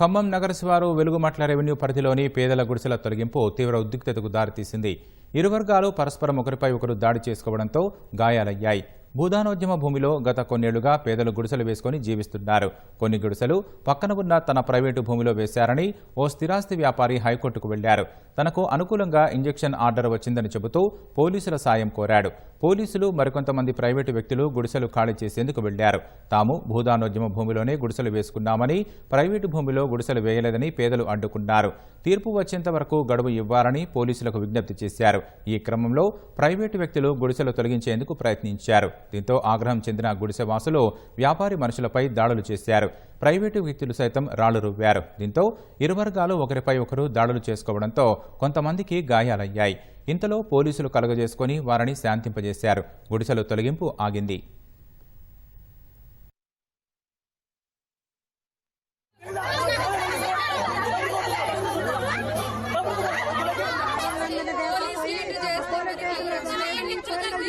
Khammam నగరశివారు Velugumatla revenue పరిధిలోని పేదల గుడిసెల తొలగింపు తీవ్ర ఉద్రిక్తతకు దారితీసింది. ఇరు వర్గాలు పరస్పరం ఒకరిపై ఒకరు దాడి చేసుకోవడంతో గాయాలయ్యాయి. భూదానోద్యమ భూమిలో గత కొన్నేళ్ళుగా పేదలు గుడిసెలు వేసుకొని జీవిస్తున్నారు. కొన్ని గుడిసెలు పక్కన ఉన్న తన ప్రైవేటు భూమిలో వేశారని ఓ స్థిరాస్తి వ్యాపారి హైకోర్టుకు వెళ్ళారు. తనకు అనుకూలంగా ఇంజెక్షన్ ఆర్డర్ వచ్చిందని చెబుతూ పోలీసుల సాయం కోరాడు. పోలీసులు మరికొంతమంది ప్రైవేటు వ్యక్తులు గుడిసెలు ఖాళీ చేసేందుకు వెళ్ళారు. తాము భూదానోద్యమ భూమిలోనే గుడిసెలు వేసుకున్నామని ప్రైవేటు భూమిలో గుడిసెలు వేయలేదని పేదలు అడ్డుకున్నారు. తీర్పు వచ్చేంత వరకు గడువు ఇవ్వాలని పోలీసులకు విజ్ఞప్తి చేశారు. ఈ క్రమంలో ప్రైవేటు వ్యక్తులు గుడిసెలు తొలగించేందుకు ప్రయత్నించారు. దీంతో ఆగ్రహం చెందిన గుడిసె వాసులు వ్యాపారి మనుషులపై దాడులు చేశారు. ప్రైవేటు వ్యక్తులు సైతం రాళ్ళు రువ్వారు. దీంతో ఇరు వర్గాలు ఒకరిపై ఒకరు దాడులు చేసుకోవడంతో కొంతమందికి గాయాలయ్యాయి. ఇంతలో పోలీసులు కలగజేసుకుని వారిని శాంతింపజేశారు. గుడిసెలు తొలగింపు ఆగింది.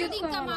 দিন কামা